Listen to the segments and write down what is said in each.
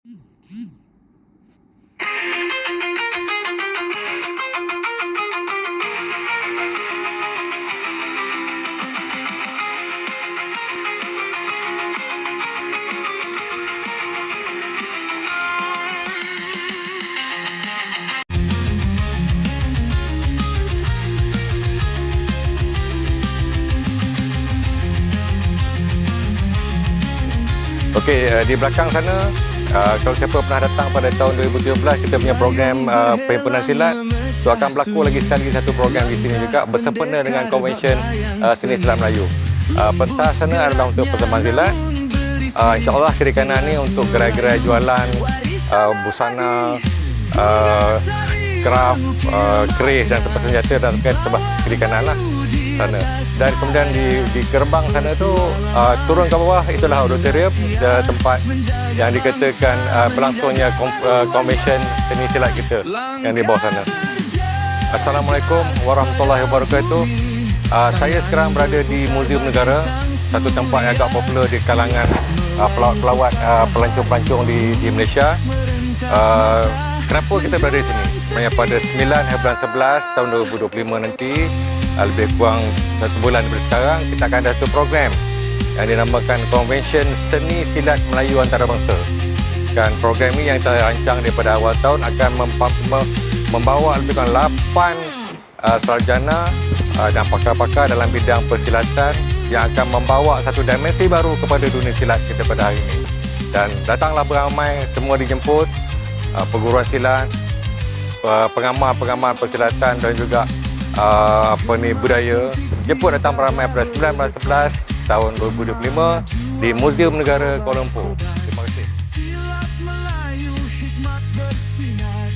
Okey, uh, di belakang sana uh, kalau siapa pernah datang pada tahun 2017 kita punya program uh, perhimpunan silat so akan berlaku lagi sekali satu program di sini juga bersempena dengan konvensyen uh, seni silat Melayu. Uh, pentas sana adalah untuk persembahan silat. Uh, InsyaAllah kiri kanan ni untuk gerai-gerai jualan uh, busana, uh, craft, uh, keris dan tempat senjata dan sebelah kiri kanan lah sana. Dan kemudian di, di gerbang sana tu uh, turun ke bawah itulah auditorium uh, tempat yang dikatakan uh, berlangsungnya kom, uh, convention seni silat kita yang di bawah sana. Assalamualaikum warahmatullahi wabarakatuh. Uh, saya sekarang berada di Muzium Negara, satu tempat yang agak popular di kalangan uh, pelawat uh, pelancong-pelancong di, di Malaysia. Uh, kenapa kita berada di sini? Pada 9 bulan 11 tahun 2025 nanti, lebih kurang satu bulan dari sekarang, kita akan ada satu program yang dinamakan Convention Seni Silat Melayu Antarabangsa. Dan program ini yang kita rancang daripada awal tahun akan mem- mem- membawa lebih kurang 8 uh, sarjana uh, dan pakar-pakar dalam bidang persilatan yang akan membawa satu dimensi baru kepada dunia silat kita pada hari ini. Dan datanglah beramai, semua dijemput, uh, perguruan silat, pengamal-pengamal persilatan dan juga uh, apa ni budaya jemput datang beramai pada 1911 tahun 2025 di Muzium Negara Kuala Lumpur. Terima kasih. Silat Melayu hikmat bersinar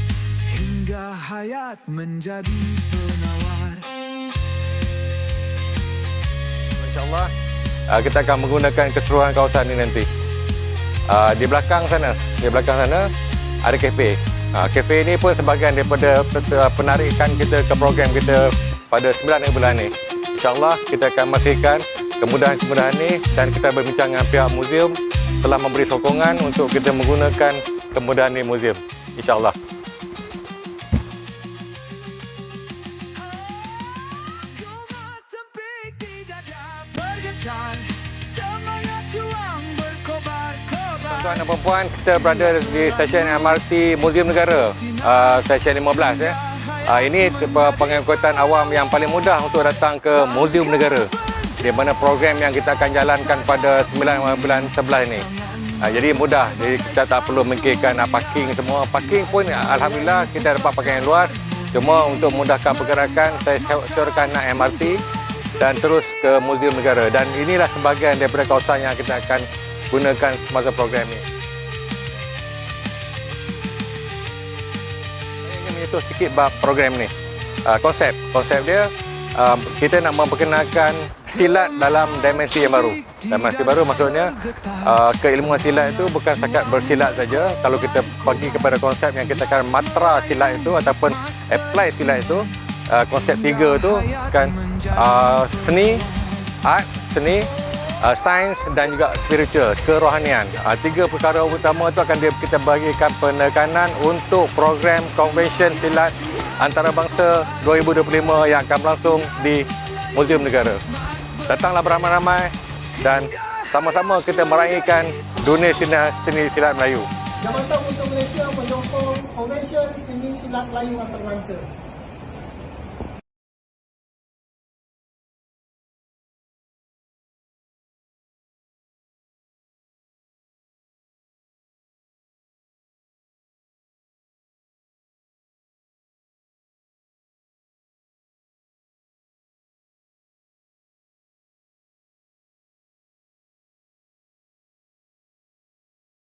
hingga hayat menjadi penawar. InsyaAllah uh, kita akan menggunakan keseluruhan kawasan ini nanti. Uh, di belakang sana, di belakang sana ada kafe. Uh, kafe ini pun sebahagian daripada pe- penarikan kita ke program kita pada 9 bulan ini. InsyaAllah kita akan memastikan kemudahan-kemudahan ini dan kita berbincang dengan pihak muzium telah memberi sokongan untuk kita menggunakan kemudahan di muzium. InsyaAllah. Koma Tuan dan perempuan, kita berada di stesen MRT Muzium Negara, uh, stesen 15 ya. Uh, ini pe- pengangkutan awam yang paling mudah untuk datang ke Muzium Negara. Di mana program yang kita akan jalankan pada 9 bulan 11 ini. Uh, jadi mudah, jadi kita tak perlu memikirkan nak parking semua. Parking pun Alhamdulillah kita dapat parking yang luas. Cuma untuk memudahkan pergerakan, saya syorkan nak MRT dan terus ke Muzium Negara. Dan inilah sebahagian daripada kawasan yang kita akan gunakan semasa program ini. Saya ingin menyentuh sikit bab program ni. Uh, konsep. Konsep dia, uh, kita nak memperkenalkan silat dalam dimensi yang baru. Dimensi baru maksudnya, uh, keilmuan silat itu bukan setakat bersilat saja. Kalau kita pergi kepada konsep yang kita akan matra silat itu ataupun apply silat itu, konsep tiga itu kan seni, art, seni, uh, sains dan juga spiritual, kerohanian. Uh, tiga perkara utama itu akan kita bagikan penekanan untuk program Convention Silat Antarabangsa 2025 yang akan berlangsung di Muzium Negara. Datanglah beramai-ramai dan sama-sama kita meraihkan dunia seni, seni silat Melayu. Jabatan Musuh Malaysia menyokong Konvensyen Seni Silat Melayu Antarabangsa.